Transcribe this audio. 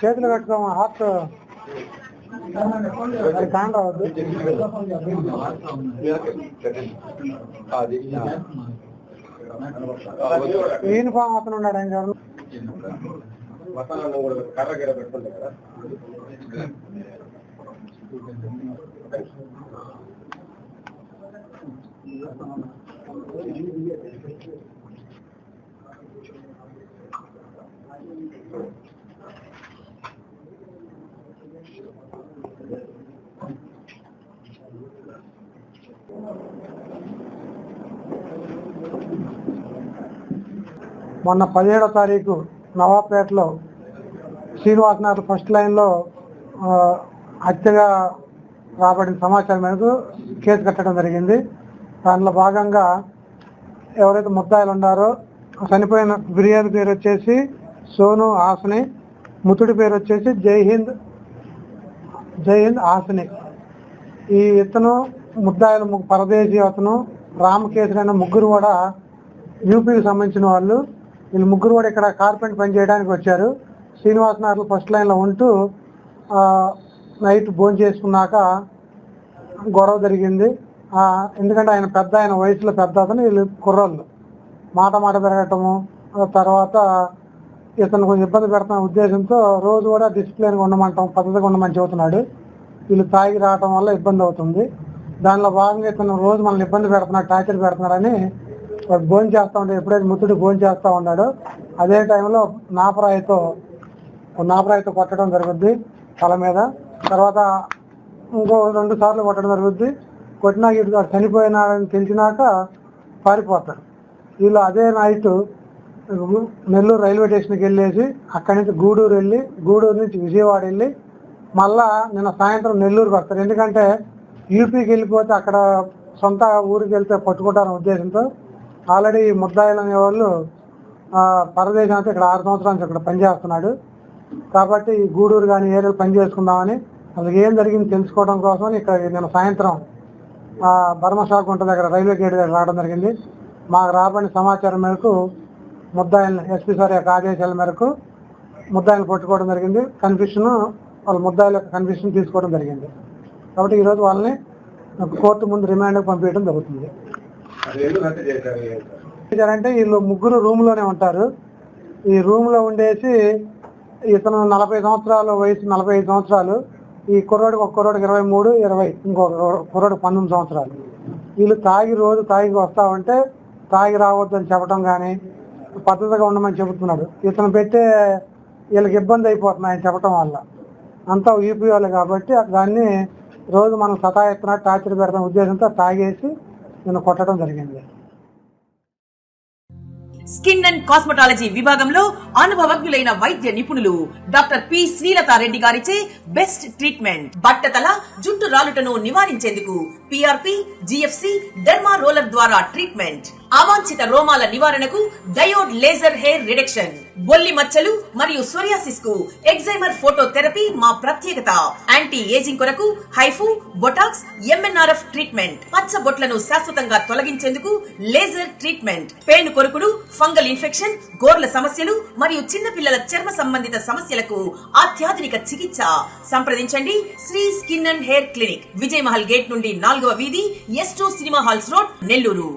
చేతులు కట్టుకోమా హాత్ అది కాన్ రావద్దు. యూనిఫామ్ అతను ఉన్నాడు ఆయన గారు. మొన్న పదిహేడో తారీఖు నవాబ్పేటలో శ్రీనివాసనాథ్ ఫస్ట్ లైన్లో హత్యగా రాబడిన సమాచారం మేరకు కేసు కట్టడం జరిగింది. దానిలో భాగంగా ఎవరైతే ముద్దాయిలు ఉన్నారో చనిపోయిన ఫిర్యాదు పేరు వచ్చేసి సోను హాసని ముతుడి పేరు వచ్చేసి జై హింద్ జై హింద్ హాసని. ఈ ఇతను ముద్దాయిలు పరదేశీ అతను రామకేశుడైన ముగ్గురు కూడా యూపీకి సంబంధించిన వాళ్ళు. వీళ్ళు ముగ్గురు కూడా ఇక్కడ కార్పెంట్ పని చేయడానికి వచ్చారు. శ్రీనివాస్ నగర్ ఫస్ట్ లైన్లో ఉంటూ నైట్ భోజనం చేసుకున్నాక గొడవ జరిగింది. ఎందుకంటే ఆయన పెద్ద ఆయన వయసులో పెద్ద అతను వీళ్ళు కుర్రోళ్ళు. మాట మాట పెరగటము తర్వాత ఇతను కొంచెం ఇబ్బంది పెడుతున్న ఉద్దేశంతో రోజు కూడా డిసిప్లిన్గా ఉండమంటాం పద్ధతిగా ఉండమని చెబుతున్నాడు. వీళ్ళు తాగి రావటం వల్ల ఇబ్బంది అవుతుంది. దానిలో భాగంగా ఇతను రోజు మనల్ని ఇబ్బంది పెడుతున్నాడు టార్చర్ పెడుతున్నాడని వాడు భోజనం చేస్తూ ఉంటాడు ఎప్పుడైతే ముత్తుడు భోజనం చేస్తూ ఉన్నాడో అదే టైంలో నాపరాయితో నాపరాయితో కొట్టడం జరుగుద్ది తల మీద. తర్వాత ఇంకో రెండు సార్లు కొట్టడం జరుగుద్ది. కొట్టినాక ఇటు చనిపోయినాడని తెలిసినాక పారిపోతాడు వీళ్ళు అదే నైట్ నెల్లూరు రైల్వే స్టేషన్కి వెళ్ళేసి అక్కడి నుంచి గూడూరు వెళ్ళి గూడూరు నుంచి విజయవాడ వెళ్ళి మళ్ళా నిన్న సాయంత్రం నెల్లూరుకి వస్తారు. ఎందుకంటే యూపీకి వెళ్ళిపోతే అక్కడ సొంత ఊరికి వెళ్తే పట్టుకుంటారనే ఉద్దేశంతో ఆల్రెడీ ముద్దాయిలు అనేవాళ్ళు పరదేశం అయితే ఇక్కడ ఆరు సంవత్సరాల నుంచి ఇక్కడ పనిచేస్తున్నాడు. కాబట్టి గూడూరు కానీ ఏరియాలో పని చేసుకుందామని అసలు ఏం జరిగింది తెలుసుకోవడం కోసం ఇక్కడ నిన్న సాయంత్రం ఆ, బర్మ గుంట దగ్గర రైల్వే గేట్ దగ్గర రావడం జరిగింది. మాకు రాబడిన సమాచారం మేరకు ముద్దాయిల్ని ఎస్పీ సార్ యొక్క ఆదేశాల మేరకు ముద్దాయిలు పట్టుకోవడం జరిగింది. కన్ఫ్యూషన్ వాళ్ళ ముద్దాయిల యొక్క కన్ఫ్యూషన్ తీసుకోవడం జరిగింది. కాబట్టి ఈరోజు వాళ్ళని కోర్టు ముందు రిమాండ్కి పంపించడం జరుగుతుంది. అంటే వీళ్ళు ముగ్గురు రూమ్లోనే ఉంటారు. ఈ రూమ్లో ఉండేసి ఇతను నలభై సంవత్సరాల వయసు నలభై ఐదు సంవత్సరాలు. ఈ కుర్రోడికి ఒక కుర్రోడికి ఇరవై మూడు ఇరవై ఇంకొక కుర్రోడికి పంతొమ్మిది సంవత్సరాలు. వీళ్ళు తాగి రోజు తాగి వస్తా ఉంటే తాగి రావద్దని చెప్పడం కానీ పద్ధతిగా ఉండమని చెబుతున్నాడు ఇతను పెట్టే వీళ్ళకి ఇబ్బంది అయిపోతున్నాయి అని చెప్పడం వల్ల. అంతా యూపీ వాళ్ళు కాబట్టి దాన్ని రోజు మనం సతాయిస్తున్నా టార్చర్ పెడతాం ఉద్దేశంతో తాగేసి నేను కొట్టడం జరిగింది. స్కిన్ అండ్ కాస్మెటాలజీ విభాగంలో అనుభవజ్ఞులైన వైద్య నిపుణులు డాక్టర్ పి శ్రీలతారెడ్డి గారిచే బెస్ట్ ట్రీట్మెంట్. బట్టతల జుట్టు రాలుటను నివారించేందుకు పిఆర్పి జిఎఫ్సి డెర్మా రోలర్ ద్వారా ట్రీట్మెంట్. అవాంఛిత రోమాల నివారణకు డయోడ్ లేజర్ హెయిర్ రిడక్షన్. బొల్లి మచ్చలు మరియు సోరియాసిస్కు ఎగ్జైమర్ ఫోటో థెరపీ మా ప్రత్యేకత. యాంటీ ఏజింగ్ కొరకు హైఫు బొటాక్స్ ఎంఎన్ఆర్ఎఫ్ ట్రీట్మెంట్. పచ్చ బొట్లను శాశ్వతంగా తొలగించేందుకు లేజర్ ట్రీట్మెంట్. పేను కొరుకుడు ఫంగల్ ఇన్ఫెక్షన్ గోర్ల సమస్యలు మరియు చిన్నపిల్లల చర్మ సంబంధిత సమస్యలకు అత్యాధునిక చికిత్స. సంప్రదించండి Sri skin and hair clinic. Vijay Mahal gate నుండి నాలుగవ వీధి S two cinema halls road Nellore.